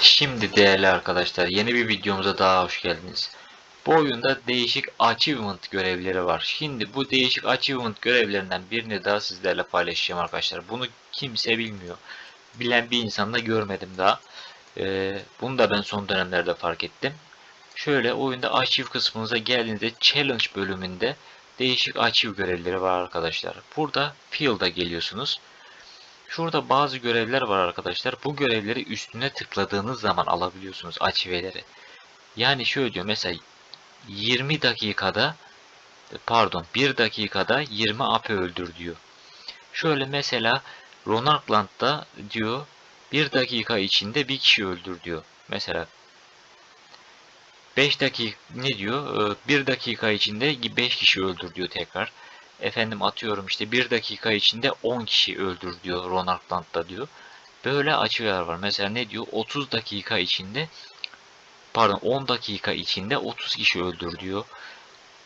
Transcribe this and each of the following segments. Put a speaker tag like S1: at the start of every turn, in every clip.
S1: Şimdi değerli arkadaşlar yeni bir videomuza daha hoş geldiniz. Bu oyunda değişik achievement görevleri var. Şimdi bu değişik achievement görevlerinden birini daha sizlerle paylaşacağım arkadaşlar. Bunu kimse bilmiyor. Bilen bir insan da görmedim daha. Ee, bunu da ben son dönemlerde fark ettim. Şöyle oyunda archive kısmınıza geldiğinizde challenge bölümünde değişik archive görevleri var arkadaşlar. Burada field'a geliyorsunuz. Şurada bazı görevler var arkadaşlar. Bu görevleri üstüne tıkladığınız zaman alabiliyorsunuz arşiveleri. Yani şöyle diyor mesela 20 dakikada pardon 1 dakikada 20 AP öldür diyor. Şöyle mesela Ronalkland'da diyor 1 dakika içinde bir kişi öldür diyor. Mesela 5 dakika ne diyor? 1 dakika içinde 5 kişi öldür diyor tekrar. Efendim atıyorum işte 1 dakika içinde 10 kişi öldür diyor Ronaldo'da diyor. Böyle açılar var. Mesela ne diyor? 30 dakika içinde pardon 10 dakika içinde 30 kişi öldür diyor.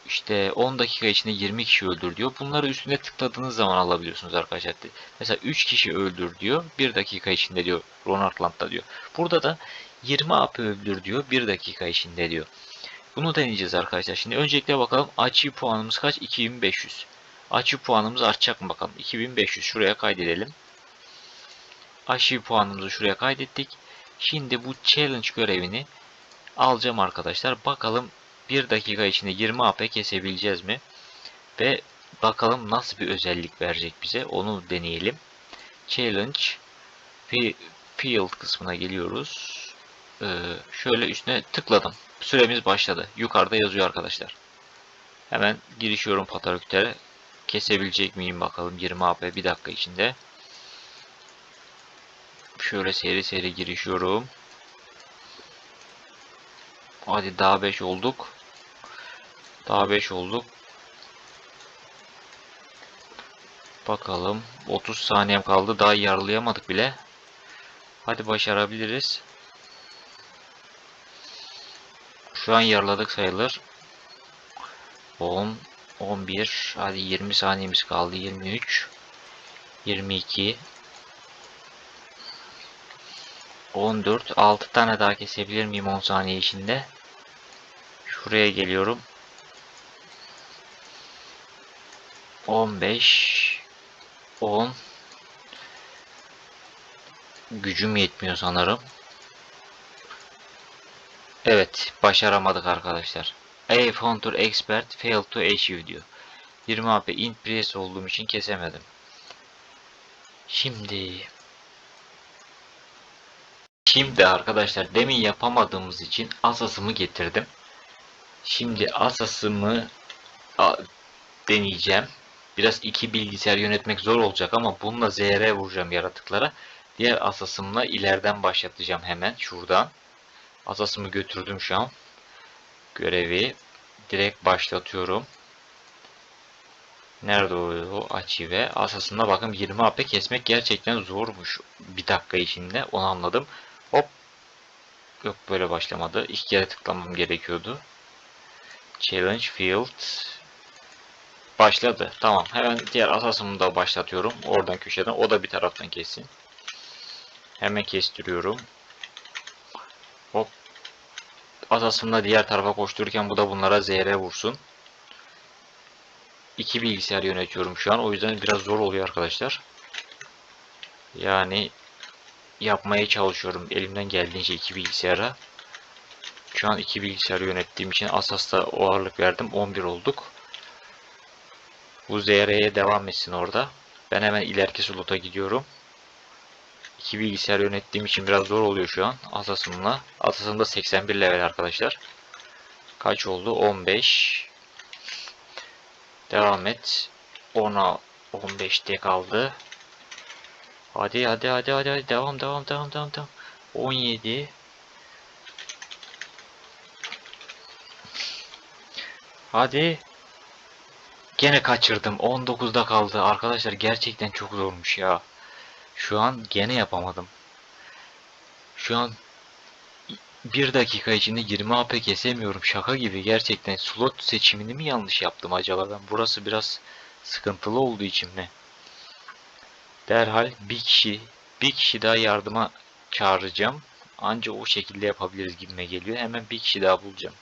S1: İşte 10 dakika içinde 20 kişi öldür diyor. Bunları üstüne tıkladığınız zaman alabiliyorsunuz arkadaşlar. Mesela 3 kişi öldür diyor. 1 dakika içinde diyor Ronaldo'da diyor. Burada da 20 AP öldür diyor 1 dakika içinde diyor. Bunu deneyeceğiz arkadaşlar. Şimdi öncelikle bakalım açı puanımız kaç? 2500. Açı puanımız artacak mı bakalım. 2500 şuraya kaydedelim. Açı puanımızı şuraya kaydettik. Şimdi bu challenge görevini alacağım arkadaşlar. Bakalım 1 dakika içinde 20 AP kesebileceğiz mi? Ve bakalım nasıl bir özellik verecek bize. Onu deneyelim. Challenge Field kısmına geliyoruz. Ee, şöyle üstüne tıkladım. Süremiz başladı. Yukarıda yazıyor arkadaşlar. Hemen girişiyorum Patarükter'e. Kesebilecek miyim bakalım 20 AP bir dakika içinde. Şöyle seri seri girişiyorum. Hadi daha 5 olduk. Daha 5 olduk. Bakalım. 30 saniyem kaldı. Daha yarılayamadık bile. Hadi başarabiliriz. Şu an yarladık sayılır. 10 11 hadi 20 saniyemiz kaldı. 23 22 14 6 tane daha kesebilir miyim 10 saniye içinde? Şuraya geliyorum. 15 10 gücüm yetmiyor sanırım. Evet başaramadık arkadaşlar A Hunter Expert failed to achieve diyor. 20 AP int press olduğum için kesemedim. Şimdi Şimdi arkadaşlar demin yapamadığımız için asasımı getirdim. Şimdi asasımı deneyeceğim. Biraz iki bilgisayar yönetmek zor olacak ama bununla ZR vuracağım yaratıklara. Diğer asasımla ileriden başlatacağım hemen şuradan. Asasımı götürdüm şu an görevi direkt başlatıyorum. Nerede o ve Asasında bakın 20 AP kesmek gerçekten zormuş. Bir dakika içinde onu anladım. Hop. Yok böyle başlamadı. İlk kere tıklamam gerekiyordu. Challenge Field. Başladı. Tamam. Hemen diğer asasımı da başlatıyorum. Oradan köşeden. O da bir taraftan kessin. Hemen kestiriyorum. Hop Asasında diğer tarafa koştururken bu da bunlara ZR vursun. İki bilgisayar yönetiyorum şu an. O yüzden biraz zor oluyor arkadaşlar. Yani yapmaya çalışıyorum elimden geldiğince iki bilgisayara. Şu an iki bilgisayar yönettiğim için Asas'ta o ağırlık verdim. 11 olduk. Bu ZR'ye devam etsin orada. Ben hemen ileriki slota gidiyorum. İki bilgisayar yönettiğim için biraz zor oluyor şu an. Asasım'la. Asasım'da 81 level arkadaşlar. Kaç oldu? 15. Devam et. 10'a 15'te kaldı. Hadi hadi hadi hadi hadi devam devam devam devam devam. 17. Hadi. Gene kaçırdım. 19'da kaldı. Arkadaşlar gerçekten çok zormuş ya. Şu an gene yapamadım. Şu an bir dakika içinde 20 AP kesemiyorum. Şaka gibi gerçekten slot seçimini mi yanlış yaptım acaba ben? Burası biraz sıkıntılı olduğu için mi? Derhal bir kişi bir kişi daha yardıma çağıracağım. Anca o şekilde yapabiliriz gibime geliyor. Hemen bir kişi daha bulacağım.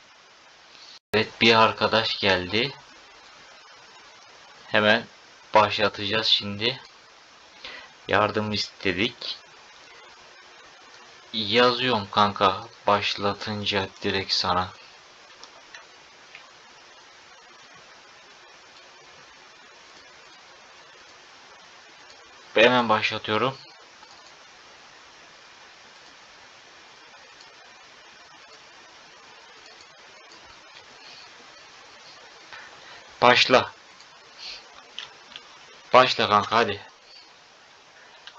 S1: Evet bir arkadaş geldi. Hemen başlatacağız şimdi. Yardım istedik. Yazıyorum kanka başlatınca direkt sana. Hemen başlatıyorum. Başla. Başla kanka hadi.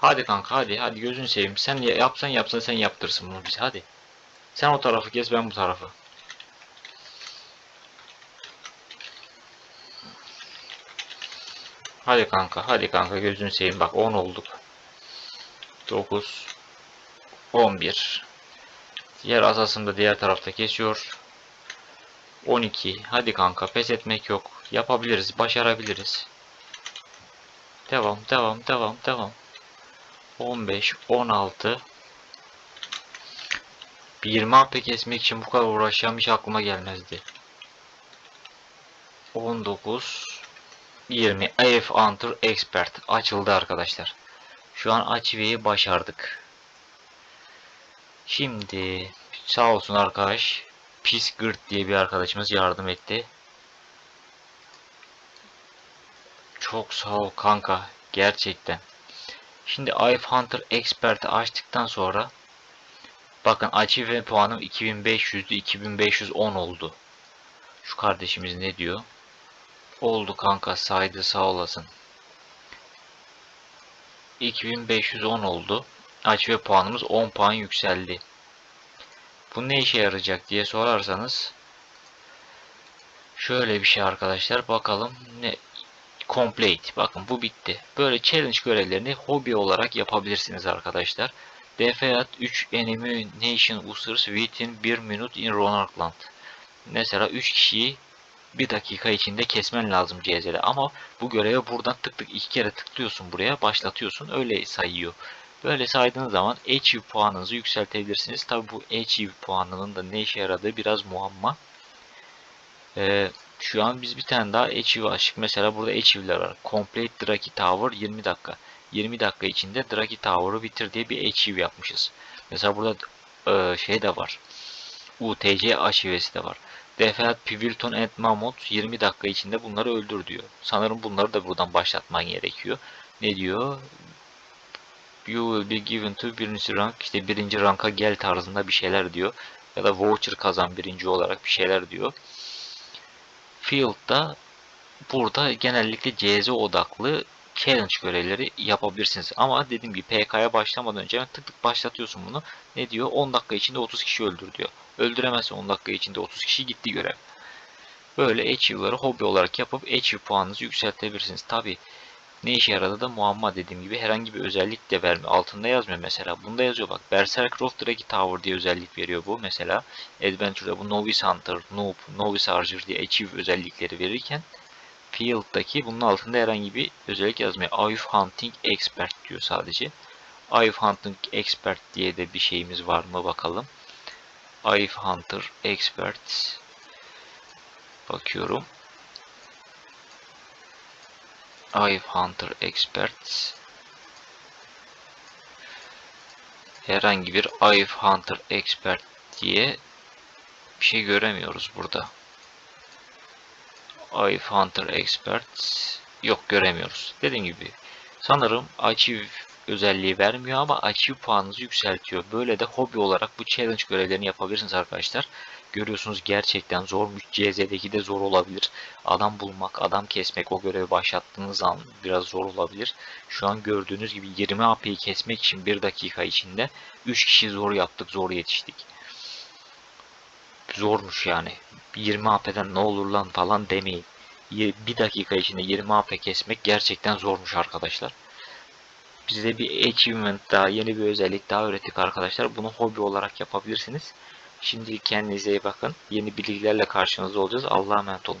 S1: Hadi kanka hadi hadi gözünü seveyim. Sen ya- yapsan yapsan sen yaptırsın bunu bize hadi. Sen o tarafı kes ben bu tarafı. Hadi kanka hadi kanka gözünü seveyim bak 10 olduk. 9 11 Diğer asasını da diğer tarafta kesiyor. 12 hadi kanka pes etmek yok. Yapabiliriz başarabiliriz. Devam devam devam devam. 15 16 bir 20 AP kesmek için bu kadar uğraşacağım hiç aklıma gelmezdi. 19 20 AF Hunter Expert açıldı arkadaşlar. Şu an açıveyi başardık. Şimdi sağ olsun arkadaş Pis Gırt diye bir arkadaşımız yardım etti. Çok sağ ol kanka gerçekten. Şimdi IF Expert'i açtıktan sonra bakın achieve puanım 2500'dü 2510 oldu. Şu kardeşimiz ne diyor? Oldu kanka saydı sağ olasın. 2510 oldu. Achieve puanımız 10 puan yükseldi. Bu ne işe yarayacak diye sorarsanız şöyle bir şey arkadaşlar bakalım ne complete bakın bu bitti. Böyle challenge görevlerini hobi olarak yapabilirsiniz arkadaşlar. Defeat 3 enemy nation users within 1 minute in Ronarkland. Mesela 3 kişiyi 1 dakika içinde kesmen lazım CZ'de ama bu göreve buradan tık tık iki kere tıklıyorsun buraya başlatıyorsun öyle sayıyor. Böyle saydığınız zaman Achieve puanınızı yükseltebilirsiniz. Tabi bu Achieve puanının da ne işe yaradığı biraz muamma. Ee, şu an biz bir tane daha Achieve açtık. Mesela burada Achieve'ler var. Complete Draki Tower 20 dakika. 20 dakika içinde Draki Tower'ı bitir diye bir Achieve yapmışız. Mesela burada e, şey de var. UTC aşivesi de var. Defeat Pivilton and Mammoth 20 dakika içinde bunları öldür diyor. Sanırım bunları da buradan başlatman gerekiyor. Ne diyor? You will be given to birinci rank işte birinci ranka gel tarzında bir şeyler diyor. Ya da voucher kazan birinci olarak bir şeyler diyor. Field'da burada genellikle CZ odaklı challenge görevleri yapabilirsiniz. Ama dediğim gibi PK'ya başlamadan önce tık tık başlatıyorsun bunu. Ne diyor? 10 dakika içinde 30 kişi öldür diyor. Öldüremezsen 10 dakika içinde 30 kişi gitti görev. Böyle achieve'ları hobi olarak yapıp achieve puanınızı yükseltebilirsiniz. Tabi ne işe yaradı da muamma dediğim gibi herhangi bir özellik de vermiyor. Altında yazmıyor mesela. Bunda yazıyor bak. Berserker of Draki Tower diye özellik veriyor bu. Mesela Adventure'da bu Novice Hunter, Noob, Novice Archer diye achieve özellikleri verirken Field'daki bunun altında herhangi bir özellik yazmıyor. Ayuf Hunting Expert diyor sadece. Ayuf Hunting Expert diye de bir şeyimiz var mı bakalım. Ayuf Hunter Expert bakıyorum. Ayuf Hunter Expert herhangi bir Ayuf Hunter Expert diye bir şey göremiyoruz burada. Ayf Hunter Expert yok göremiyoruz. Dediğim gibi sanırım Achieve özelliği vermiyor ama Achieve puanınızı yükseltiyor. Böyle de hobi olarak bu challenge görevlerini yapabilirsiniz arkadaşlar. Görüyorsunuz gerçekten zormuş. CZ'deki de zor olabilir. Adam bulmak, adam kesmek o görevi başlattığınız an biraz zor olabilir. Şu an gördüğünüz gibi 20 AP'yi kesmek için 1 dakika içinde 3 kişi zor yaptık, zor yetiştik. Zormuş yani. 20 AP'den ne olur lan falan demeyin. Bir dakika içinde 20 AP kesmek gerçekten zormuş arkadaşlar. Bize bir achievement daha, yeni bir özellik daha öğrettik arkadaşlar. Bunu hobi olarak yapabilirsiniz. Şimdilik kendinize iyi bakın. Yeni bilgilerle karşınızda olacağız. Allah'a emanet olun.